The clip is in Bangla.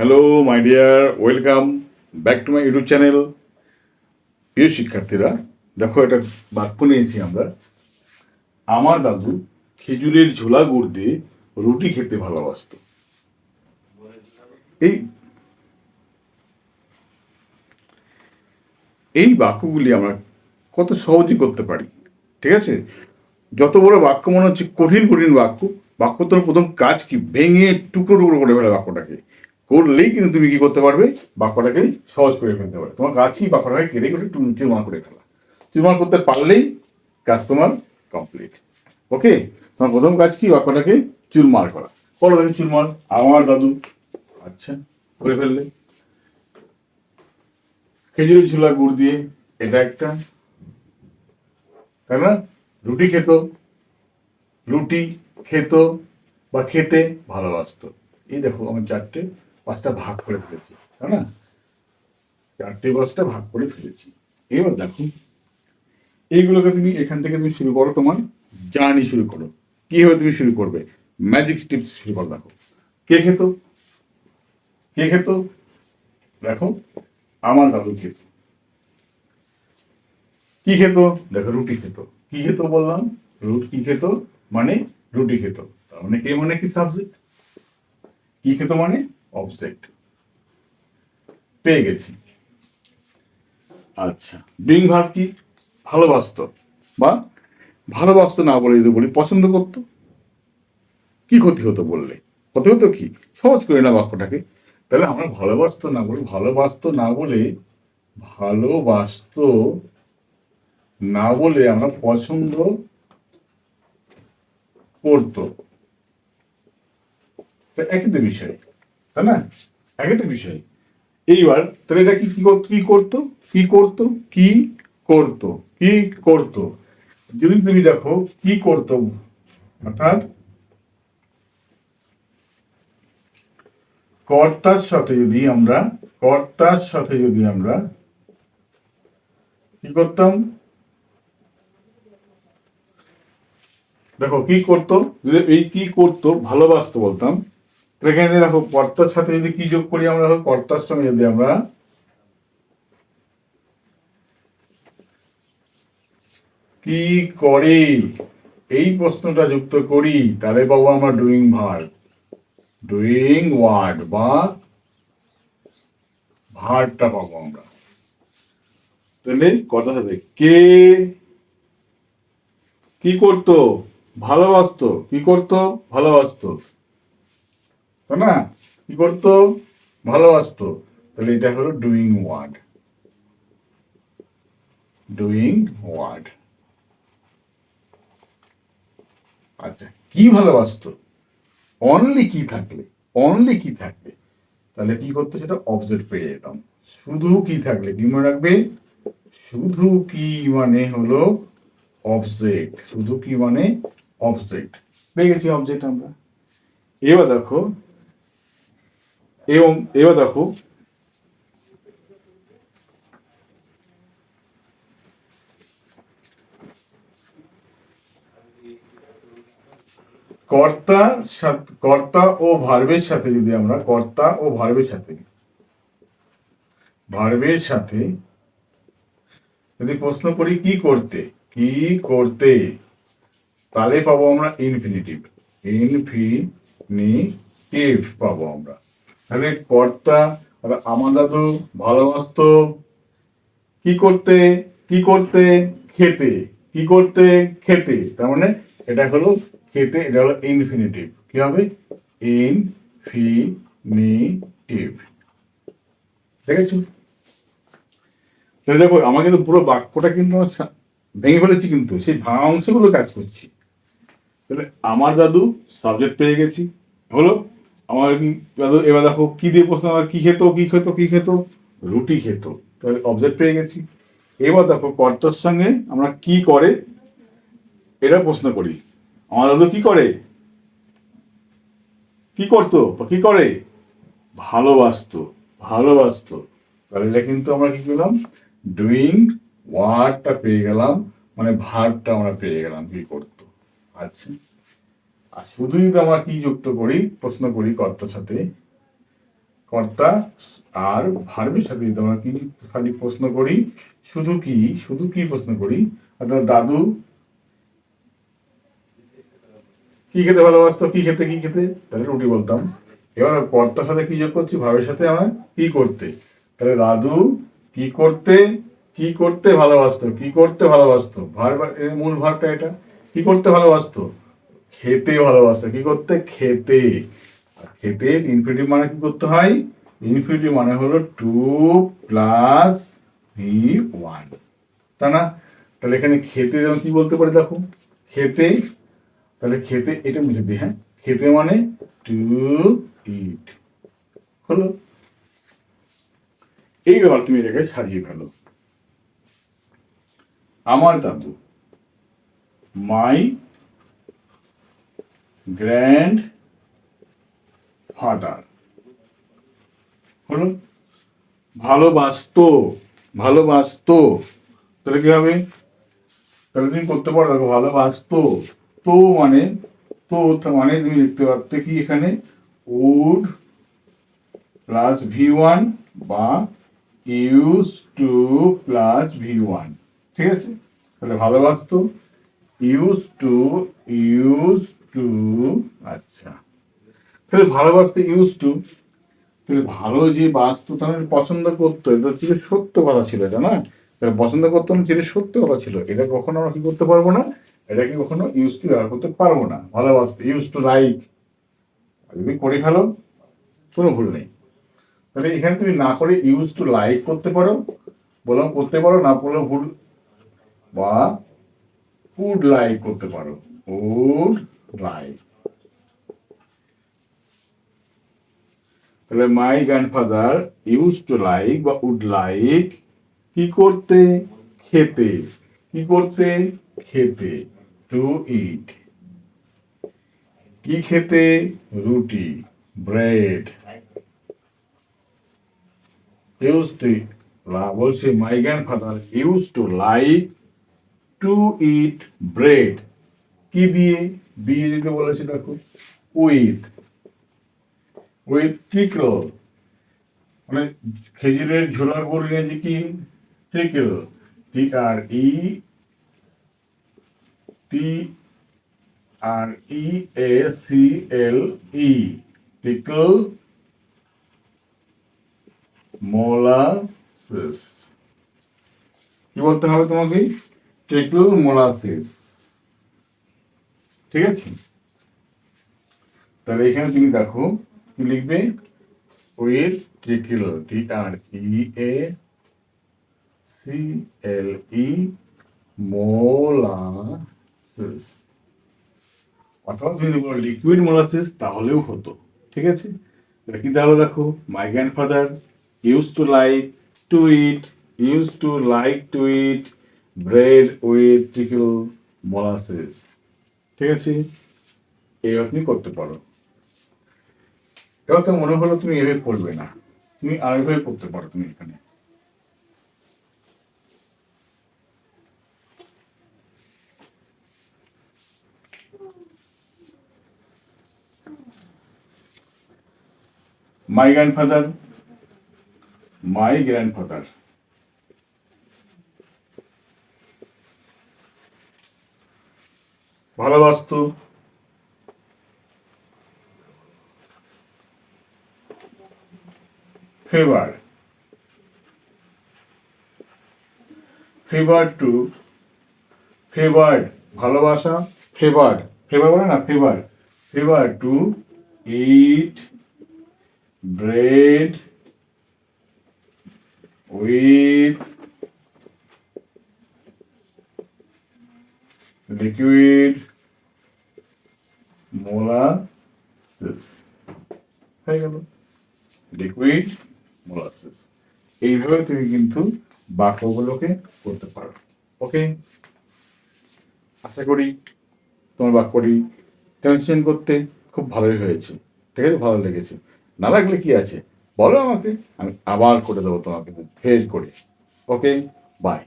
Hello my dear welcome back to my YouTube channel প্রিয় শিক্ষার্থীরা, দেখো একটা বাক্য নিয়েছি আমরা। আমার দাদু খেজুরের ঝোলা গুড় দিয়ে রুটি খেতে ভালোবাসত। এই এই বাক্যগুলি আমরা কত সহজে করতে পারি, ঠিক আছে? যত বড় বাক্য মনে হচ্ছে কঠিন কঠিন বাক্য বাক্য তোর প্রথম কাজ কি? ভেঙে টুকরো টুকরো করে ফেলে বাক্যটাকে। করলেই কিন্তু তুমি কি করতে পারবে? বাক্যটাকে সহজ করে ফেলতে পারবে। তোমার গাছই বাক্যটাকে কেটে কেটে টুন চুরমার করে ফেলা চুরমার করতে পারলেই কাজ তোমার কমপ্লিট ওকে তোমার প্রথম কাজ কি? বাক্যটাকে চুরমার করা। করো দেখি চুরমার। আমার দাদু। আচ্ছা করে ফেললে। খেজুরের ঝোলা, গুড় দিয়ে। এটা একটা। তাই না? রুটি খেত। রুটি খেত বা খেতে ভালোবাসতো। এই দেখো, আমার চারটে পাঁচটা ভাগ করে ফেলেছি, তাই না? চারটে পাঁচটা ভাগ করে ফেলেছি। এবার দেখো, এইগুলোকে তুমি এখান থেকে তুমি শুরু করো তোমার জার্নি শুরু করো। কীভাবে তুমি শুরু করবে? ম্যাজিক স্টিপস শুরু করো, দেখো। কে খেত? কে খেত? দেখো, আমার দাদু খেত। কি খেত? দেখো, রুটি খেত। কি খেত বললাম? রুট কি খেত মানে রুটি খেত। তার মানে কে মানে কি সাবজেক্ট কি খেত মানে? অবজেক্ট পেয়ে গেছি। আচ্ছা বিং ভার্ব কি? ভালোবাসতো বা ভালোবাসতো না বলে যদি বলি, পছন্দ করতো? কি ক্ষতি হতো বললে? ক্ষতি হতো কি? সহজ করে না বাক্যটাকে। তাহলে আমরা ভালোবাসতো না বলি, ভালোবাসতো না বলে, ভালোবাসতো না বলে আমরা পছন্দ করতো। একই তো বিষয়। তাই না? একই তো বিষয়। এইবার, তাহলে এটা কি কি করতো কি করতো কি করতো কি করতো যদি তুমি দেখো, কি করতো, অর্থাৎ কর্তার সাথে যদি আমরা, কর্তার সাথে যদি আমরা কি করতাম? দেখো, কি করতো? এই কি করতো, ভালোবাসতো বলতাম এখানে দেখো, কর্তার সাথে যদি কি যোগ করি আমরা, দেখো, কর্তার সঙ্গে যদি আমরা কি করে? এই প্রশ্নটা যুক্ত করি, তাহলে পাবো আমরা ডুইং ভার্ব ডুইং ওয়ার্ড বা ভার্বটা পাবো আমরা। তাহলে কথা সাথে কে কি করতো? ভালোবাসতো। কি করতো? ভালোবাসতো। তাই না? কি করতো? ভালোবাসতো তাহলে এটা হলো ডুইং ওয়ার্ড ডুইং ওয়ার্ড আচ্ছা কি ভালোবাসতো অনলি কি থাকলে? অনলি কি থাকলে? তাহলে কি করতো? সেটা অবজেক্ট পেয়ে যেতাম। শুধু কি থাকলে? কি মনে রাখবে? শুধু কি মানে হলো অবজেক্ট শুধু কি মানে অবজেক্ট পেয়ে গেছি অবজেক্ট আমরা। এবার দেখো এবং এবার দেখো, কর্তা কর্তা ও ভার্বের সাথে যদি আমরা, কর্তা ও ভার্বের সাথে ভার্বের সাথে যদি প্রশ্ন করি, কি করতে? কি করতে? তাহলে পাবো আমরা ইনফিনিটিভ ইনফিনিটিভ পাবো আমরা। তাহলে কর্তা আমার দাদু ভালোবাসতো। কি করতে কি করতে, খেতে, কি করতে, খেতে। তার মানে এটা হলো খেতে, এটা হলো ইনফিনিটিভ কি হবে? ইনফিনিটিভ দেখেছ? তাহলে দেখো, আমার কিন্তু পুরো বাক্যটা কিন্তু ভেঙে ফেলেছি কিন্তু, সেই ভাঙা অংশগুলো কাজ করছি। তাহলে আমার দাদু সাবজেক্ট পেয়ে গেছি। হলো আমার কি এবার দেখো, কি দিয়ে প্রশ্ন আমার কি খেত কি খেত কি খেত? রুটি খেত। তাহলে অবজেক্ট পেয়ে গেছি। এবার দেখো, কর্তার সঙ্গে আমরা কি করে, এটা প্রশ্ন করি। আমার দাদু কি করে? কি করতো বা কি করে? ভালোবাসতো ভালোবাসতো। তাহলে এটা কিন্তু আমরা কি পেলাম? ডুইং ওয়ার্ডটা পেয়ে গেলাম মানে ভার্বটা আমরা পেয়ে গেলাম, কি করতো। আচ্ছা। আর শুধু যদি আমরা কি যুক্ত করি, প্রশ্ন করি কর্তার সাথে। কর্তা আর ভার্বের সাথে যদি আমরা কি খালি প্রশ্ন করি, শুধু কি শুধু কি প্রশ্ন করি? অর্থাৎ দাদু, কি খেতে ভালোবাসতো? কি খেতে কি খেতে? তাহলে রুটি বলতাম। এবার কর্তার সাথে কি যোগ করছি? ভাবের সাথে আমরা কি করতে? তাহলে দাদু, কি করতে কি করতে ভালোবাসতো? কি করতে ভালোবাসতো? ভার মূল ভারটা এটা। কি করতে ভালোবাসতো? খেতে ভালোবাসতো কি করতে? খেতে। খেতে ইনফিনিটিভ মানে কি করতে হয়? ইনফিনিটিভ মানে হলো টু প্লাস ভি ওয়ান না? তাহলে এখানে খেতে যেমন কি বলতে পারি দেখো? খেতে। তাহলে খেতে এটা বুঝবি হ্যাঁ? খেতে মানে টু ইট হলো। এই এইবার তুমি এটাকে সাজিয়ে ফেলো। আমার দাদু মাই গ্র্যান্ড ফাদার হলো ভালোবাসতো ভালোবাসতো। তাহলে কি হবে? তাহলে তুমি করতে পারো, দেখো, ভালোবাসতো। তো মানে তো মানে তুমি লিখতে পারতে কি এখানে? উড প্লাস ভি ওয়ান বা use two plus V one ঠিক আছে? তাহলে ভালোবাসতো ইউজ টু ইউজ টু আচ্ছা। তাহলে ভালোবাসতে ইউজ টু তাহলে ভালো যে বাস্তু তাহলে পছন্দ করতো, এটা হচ্ছে সত্য কথা ছিল, এটা না? তাহলে পছন্দ করতো না যেটা সত্য কথা ছিল, এটা কখনো আমরা কি করতে পারব না? এটাকে কখনো ইউজ টু ব্যবহার করতে পারব না। ভালোবাসতে ইউজ টু লাইক যদি করে ফেলো, কোনো ভুল নেই। তাহলে এখানে তুমি না করে ইউজ টু লাইক করতে পারো বললাম করতে পারো, না পড়লে ভুল। বা উড লাইক করতে পারো। উড লাইক তাহলে my grandfather used to like বা উড লাইক কি করতে? খেতে। কি করতে? খেতে। টু ইট কি খেতে? রুটি। ব্রেড ইউজ টু বলছে my grandfather used to like to eat bread কি দিয়ে? দিয়ে যেটা বলেছে দেখো উইথ উইথ ট্রিকল মানে খেজুরের ঝোলার গরু ইংরেজি কি? Treacle T R E T R E A C L E treacle molasses কি বলতে হবে তোমাকে? ট্রিকল মোলাসিস ঠিক আছে? তাহলে এখানে তুমি দেখো লিখবে? With treacle T R E A C L E molasses অথবা তুমি যদি বলো লিকুইড মোলাসিস তাহলেও হতো, ঠিক আছে? তাহলে কি তাহলে দেখো my grandfather used to like to eat used to like to eat bread with treacle molasses ঠিক আছে? এইভাবে তুমি করতে পারো। এবার তো মনে হলো তুমি এভাবে করবে না। তুমি আরেকভাবে করতে পারো তুমি এখানে। মাই গ্র্যান্ডফাদার মাই গ্র্যান্ডফাদার ভালোবাসতো। ফেভার ফেভার টু ফেভার ভালোবাসা। ফেভার ফেভার বলে না favour favour to eat bread with liquid হয়ে গেল। লিকুইড মোলাসিস এইভাবে তুমি কিন্তু বাক্যগুলোকে করতে পারো। ওকে আশা করি তোমার বাক্যটি ট্রান্সলেশন করতে খুব ভালোই হয়েছে। ঠিক আছে? ভালো লেগেছে। না লাগলে কি আছে? বলো আমাকে। আমি আবার করে দেবো তোমাকে। ফের করে। Okay bye